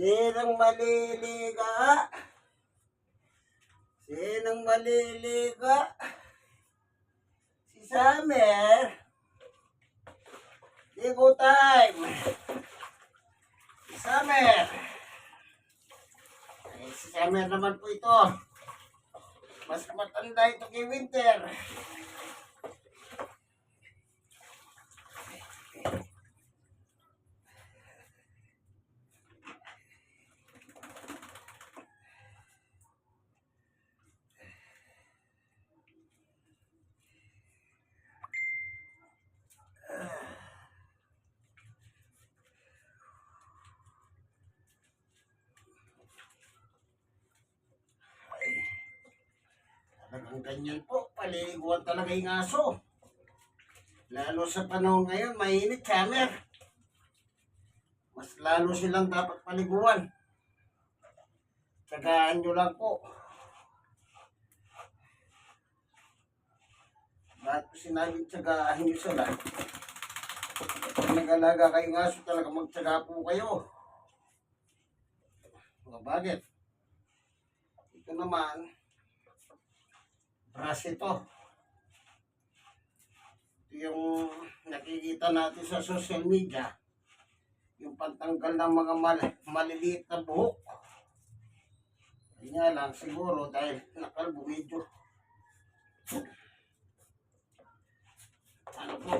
Sinong maliliga? Sinong maliliga? Si Summer. Ligo time. Si Summer. Ay, si Summer naman po ito. Mas matanda ito kay Winter. Talagang ganyan po. Paliliguan talaga yung aso. Lalo sa panahon ngayon, mainit, Summer. Mas lalo silang dapat paliguan. Tsagaan nyo lang po. Bakit ko sinabing tsagaan nyo sila? Kung nag-alaga kayong aso, talaga magtsaga po kayo. Mga bakit? Ito naman, brush ito. Yung nakikita natin sa social media. Yung pantanggal ng mga mal- maliliit na buhok. Hindi nga lang siguro dahil nakalbo medyo. Ano po?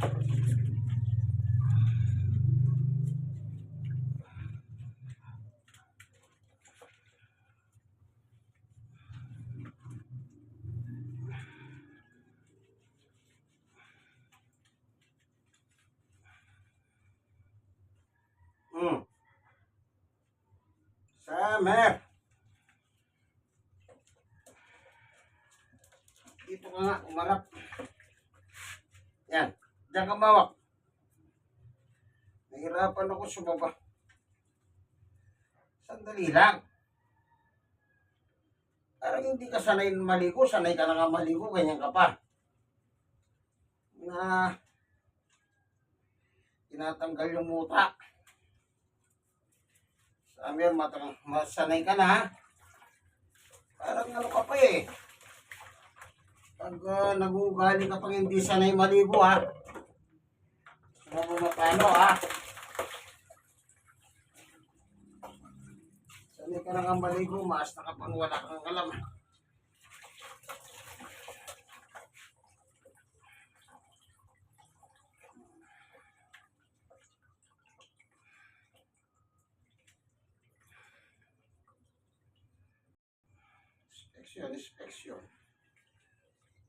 Hmm. Summer. Dito ka nga, umarap. Yan. Diyan ka mawak. Nahirapan ako sa baba. Sandali lang. Parang hindi ka sanay maligo, sanay ka na nga maligo, ganyan ka pa. Na tinatanggal yung muta. Sabi matang masanay ka na. Parang ano ka pa eh. Pag uh, nagugali ka pang hindi sanay maligo ha. Ano mo matalo ha. Sanay ka na nga maligo, maas na ka pang wala kang alam. Inspeksyon, inspeksyon.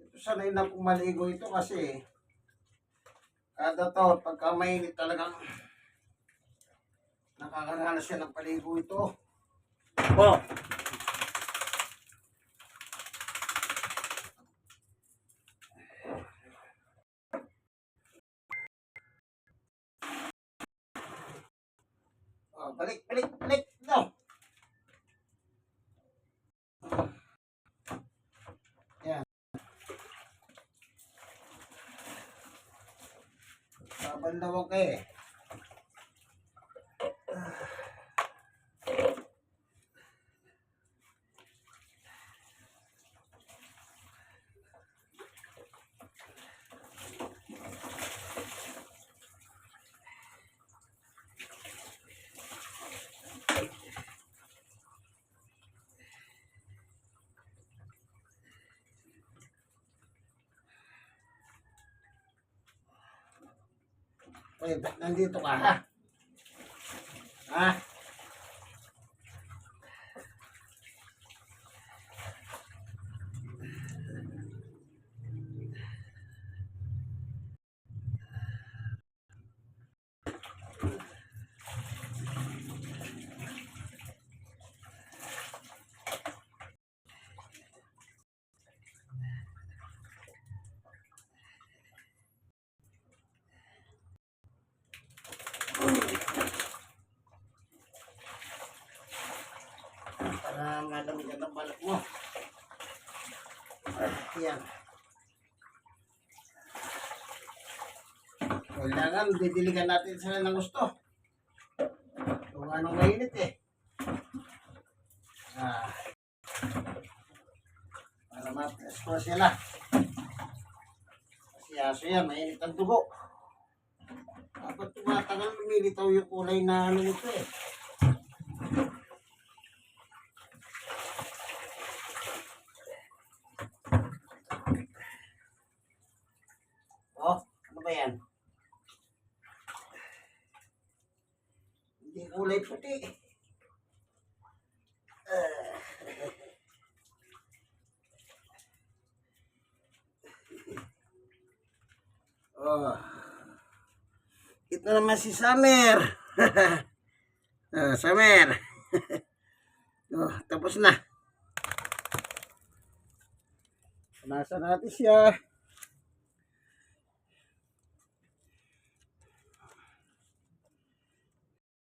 Ito sanay na kong maligo ito kasi kada taon pagka mainit talagang nakakaranas siya ng paligo ito. Oh, കൊണ്ടുപോകേ Uy, nandito ka ha? Ha? Malamigan ang balat mo. Yan. Kailangan didiligan natin sila ng gusto. Kung anong mainit eh. Ah. Para ma-presko sila. Kasi aso yan, mainit ang dugo. Dapat tumatagal lumilitaw yung kulay na ano nito eh. Oh, ano ba yan? Hindi kulay puti. Ah. oh. Ito naman si Summer. oh, Summer. oh, tapos na. Nasa natin siya.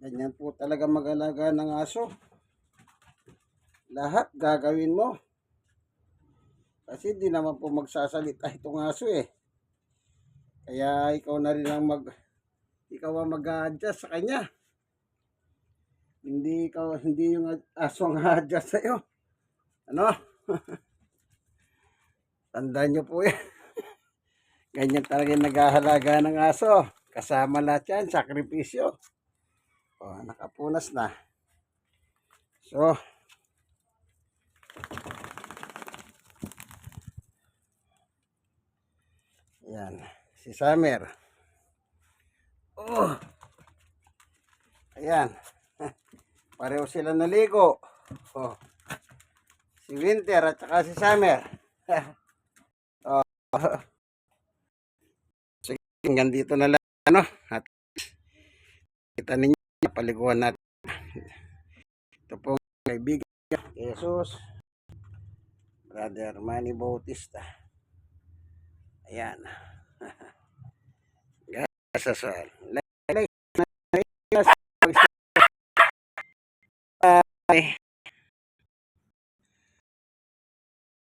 Ganyan po talaga mag-alaga ng aso. Lahat gagawin mo. Kasi di naman po magsasalita itong aso eh. Kaya ikaw na rin ang mag ikaw ang mag-adjust sa kanya. Hindi ikaw hindi yung aso ang adjust sa iyo. Ano? Tandaan niyo po yan. Ganyan talaga yung naghahalaga ng aso. Kasama lahat yan, sakripisyo. Oh, nakapunas na. So, yan. Si Summer. Oh. Ayan. Pareho sila naligo. Oh. Si Winter at saka si Summer. oh. Sige, hanggang dito na lang. Ano? At kita ninyo, paliguan natin. Ito po kaibigan, Jesus, Brother Manny Bautista. Ayan. Gasasal.